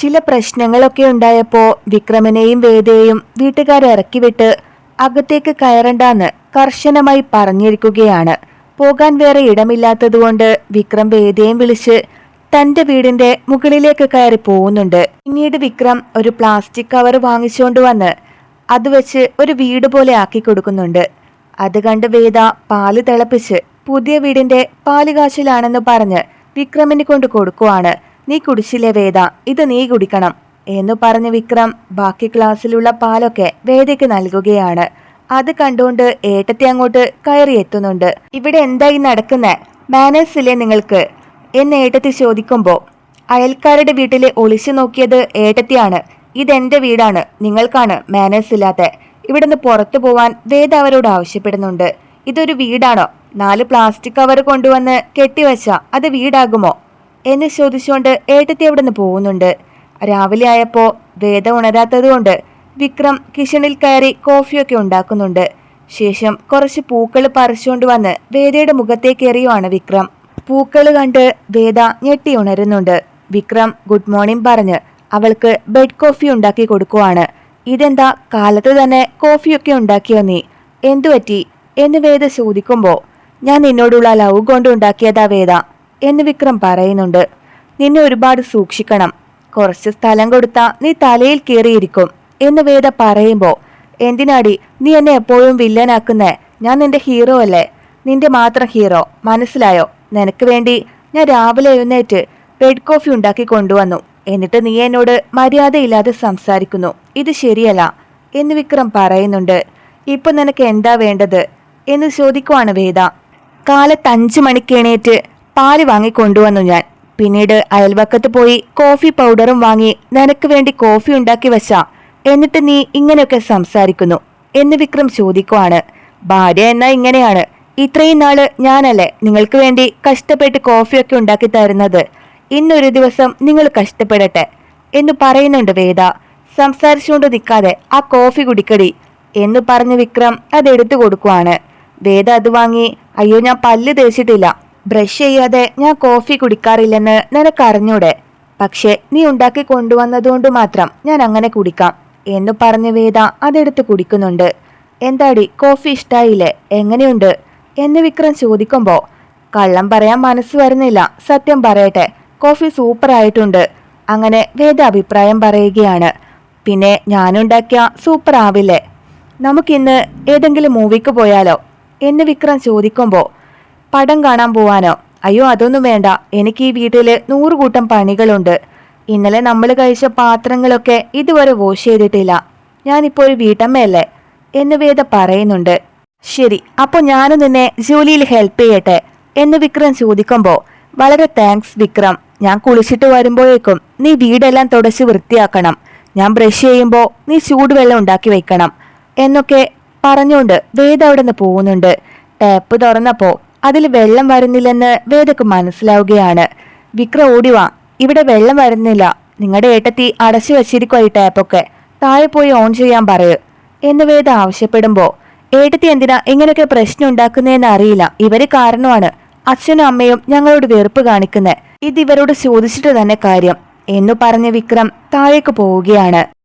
ചില പ്രശ്നങ്ങളൊക്കെ ഉണ്ടായപ്പോ വിക്രമനെയും വേദയെയും വീട്ടുകാരെ ഇറക്കിവിട്ട് അകത്തേക്ക് കയറണ്ടാന്ന് കർശനമായി പറഞ്ഞിരിക്കുകയാണ്. പോകാൻ വേറെ ഇടമില്ലാത്തതുകൊണ്ട് വിക്രം വേദയും വിളിച്ച് തന്റെ വീടിന്റെ മുകളിലേക്ക് കയറി പോകുന്നുണ്ട്. പിന്നീട് വിക്രം ഒരു പ്ലാസ്റ്റിക് കവർ വാങ്ങിച്ചുകൊണ്ട് വന്ന് അത് വെച്ച് ഒരു വീട് പോലെ ആക്കി കൊടുക്കുന്നുണ്ട്. അത് കണ്ട് വേദ പാൽ തിളപ്പിച്ച് പുതിയ വീടിന്റെ പാൽ കാച്ചിലാണെന്ന് പറഞ്ഞ് വിക്രമിന് കൊണ്ട് കൊടുക്കുവാണ്. നീ കുടിച്ചില്ലേ വേദ? ഇത് നീ കുടിക്കണം. എന്നു പറഞ്ഞ് വിക്രം ബാക്കി ക്ലാസ്സിലുള്ള പാലൊക്കെ വേദയ്ക്ക് നൽകുകയാണ്. അത് കണ്ടുകൊണ്ട് ഏട്ടത്തി അങ്ങോട്ട് കയറി എത്തുന്നുണ്ട്. ഇവിടെ എന്തായി നടക്കുന്നേ? മാനേഴ്സ് ഇല്ലേ നിങ്ങൾക്ക്? എന്ന് ഏട്ടത്തി ചോദിക്കുമ്പോൾ അയൽക്കാരുടെ വീട്ടിൽ ഒളിച്ചു നോക്കിയത് ഏട്ടത്തിയാണ്. ഇതെന്റെ വീടാണ്. നിങ്ങൾക്കാണ് മാനേഴ്സ് ഇല്ലാത്ത. ഇവിടുന്ന് പുറത്തു പോവാൻ വേദ അവരോട് ആവശ്യപ്പെടുന്നുണ്ട്. ഇതൊരു വീടാണോ? നാല് പ്ലാസ്റ്റിക് കവർ കൊണ്ടുവന്ന് കെട്ടിവച്ച അത് വീടാകുമോ? എന്ന് ചോദിച്ചുകൊണ്ട് ഏട്ടത്തി അവിടുന്ന് പോകുന്നുണ്ട്. രാവിലെ ആയപ്പോൾ വേദ ഉണരാത്തതുകൊണ്ട് വിക്രം കിച്ചണിൽ കയറി കോഫിയൊക്കെ ഉണ്ടാക്കുന്നുണ്ട്. ശേഷം കുറച്ച് പൂക്കൾ പറിച്ചുകൊണ്ട് വന്ന് വേദയുടെ മുഖത്തേക്ക് എറിയുവാണ് വിക്രം. പൂക്കൾ കണ്ട് വേദ ഞെട്ടി ഉണരുന്നുണ്ട്. വിക്രം ഗുഡ് മോർണിംഗ് പറഞ്ഞ് അവൾക്ക് ബെഡ് കോഫി ഉണ്ടാക്കി കൊടുക്കുവാണ്. ഇതെന്താ കാലത്ത് തന്നെ കോഫിയൊക്കെ ഉണ്ടാക്കിയോ നീ? എന്തുപറ്റി? എന്ന് വേദ ചോദിക്കുമ്പോൾ ഞാൻ നിന്നോടുള്ള ലവ് കൊണ്ട് ഉണ്ടാക്കിയതാ വേദ. എന്ന് വിക്രം പറയുന്നുണ്ട്. നിന്നെ ഒരുപാട് സൂക്ഷിക്കണം. കുറച്ച് സ്ഥലം കൊടുത്താ നീ തലയിൽ കയറിയിരിക്കും എന്ന് വേദ പറയുമ്പോൾ എന്തിനാടി നീ എന്നെ എപ്പോഴും വില്ലനാക്കുന്നേ? ഞാൻ നിന്റെ ഹീറോ അല്ലേ? നിന്റെ മാത്രം ഹീറോ മനസ്സിലായോ? നിനക്ക് വേണ്ടി ഞാൻ രാവിലെ എഴുന്നേറ്റ് ബെഡ് കോഫി ഉണ്ടാക്കി കൊണ്ടുവന്നു. എന്നിട്ട് നീ എന്നോട് മര്യാദയില്ലാതെ സംസാരിക്കുന്നു. ഇത് ശരിയല്ല എന്ന് വിക്രം പറയുന്നുണ്ട്. ഇപ്പൊ നിനക്ക് എന്താ വേണ്ടത്? എന്ന് ചോദിക്കുവാണ് വേദ. കാലത്ത് അഞ്ചു മണിക്ക് എണീറ്റ് പാൽ വാങ്ങിക്കൊണ്ടുവന്നു ഞാൻ. പിന്നീട് അയൽവക്കത്ത് പോയി കോഫി പൗഡറും വാങ്ങി നിനക്ക് വേണ്ടി കോഫി ഉണ്ടാക്കി വച്ചാ. എന്നിട്ട് നീ ഇങ്ങനെയൊക്കെ സംസാരിക്കുന്നു. എന്ന് വിക്രം ചോദിക്കുവാണ്. ഭാര്യ എന്നാ ഇങ്ങനെയാണ്. ഇത്രയും നാൾ ഞാനല്ലേ നിങ്ങൾക്ക് വേണ്ടി കഷ്ടപ്പെട്ട് കോഫിയൊക്കെ ഉണ്ടാക്കി തരുന്നത്. ഇന്നൊരു ദിവസം നിങ്ങൾ കഷ്ടപ്പെടട്ടെ. എന്ന് പറയുന്നുണ്ട് വേദ. സംസാരിച്ചുകൊണ്ട് നിൽക്കാതെ ആ കോഫി കുടിക്കടി എന്ന് പറഞ്ഞ് വിക്രം അതെടുത്തു കൊടുക്കുവാണ്. വേദ അത് വാങ്ങി അയ്യോ ഞാൻ പല്ല് തേച്ചിട്ടില്ല. ബ്രഷ് ചെയ്യാതെ ഞാൻ കോഫി കുടിക്കാറില്ലെന്ന് നിനക്കറിഞ്ഞൂടെ? പക്ഷെ നീ ഉണ്ടാക്കി കൊണ്ടുവന്നതുകൊണ്ട് മാത്രം ഞാൻ അങ്ങനെ കുടിക്കാം എന്ന് പറഞ്ഞ് വേദ അതെടുത്ത് കുടിക്കുന്നുണ്ട്. എന്താടി കോഫി ഇഷ്ടായില്ലേ? എങ്ങനെയുണ്ട്? എന്ന് വിക്രം ചോദിക്കുമ്പോൾ കള്ളം പറയാൻ മനസ്സ് വരുന്നില്ല. സത്യം പറയട്ടെ കോഫി സൂപ്പർ ആയിട്ടുണ്ട് അങ്ങനെ വേദ അഭിപ്രായം പറയുകയാണ്. പിന്നെ ഞാനുണ്ടാക്കിയ സൂപ്പർ ആവില്ലേ നമുക്കിന്ന് ഏതെങ്കിലും മൂവിക്ക് പോയാലോ? എന്ന് വിക്രം ചോദിക്കുമ്പോൾ പടം കാണാൻ പോവാനോ? അയ്യോ അതൊന്നും വേണ്ട. എനിക്ക് ഈ വീട്ടിൽ നൂറുകൂട്ടം പണികളുണ്ട്. ഇന്നലെ നമ്മൾ കഴിച്ച പാത്രങ്ങളൊക്കെ ഇതുവരെ വാഷ് ചെയ്തിട്ടില്ല. ഞാനിപ്പോൾ ഒരു വീട്ടമ്മയല്ലേ? എന്ന് വേദ പറയുന്നുണ്ട്. ശരി അപ്പോൾ ഞാനും നിന്നെ ജോലിയിൽ ഹെൽപ്പ് ചെയ്യട്ടെ. എന്ന് വിക്രം ചോദിക്കുമ്പോൾ വളരെ താങ്ക്സ് വിക്രം. ഞാൻ കുളിച്ചിട്ട് വരുമ്പോഴേക്കും നീ വീടെല്ലാം തുടച്ച് വൃത്തിയാക്കണം. ഞാൻ ബ്രഷ് ചെയ്യുമ്പോൾ നീ ചൂടുവെള്ളം ഉണ്ടാക്കി വെക്കണം. എന്നൊക്കെ പറഞ്ഞുകൊണ്ട് വേദ അവിടെ നിന്ന് പോകുന്നുണ്ട്. ടാപ്പ് തുറന്നപ്പോ അതിൽ വെള്ളം വരുന്നില്ലെന്ന് വേദക്ക് മനസ്സിലാവുകയാണ്. വിക്ര ഓടിവാ ഇവിടെ വെള്ളം വരുന്നില്ല. നിങ്ങളുടെ ഏട്ടത്തി അടച്ചു വെച്ചിരിക്കുക ഈ ടാപ്പൊക്കെ. താഴെ പോയി ഓൺ ചെയ്യാൻ പറയൂ. എന്ന് വേദ ആവശ്യപ്പെടുമ്പോൾ ഏട്ടത്തി എന്തിനാ ഇങ്ങനെയൊക്കെ പ്രശ്നം ഉണ്ടാക്കുന്നതെന്ന് അറിയില്ല. ഇവർ കാരണമാണ്. അച്ഛനും അമ്മയും ഞങ്ങളോട് വെറുപ്പ് കാണിക്കുന്നത് ഇത് ഇവരോട് ചോദിച്ചിട്ട് തന്നെ കാര്യം. എന്നു പറഞ്ഞ് വിക്രം താഴേക്ക് പോവുകയാണ്.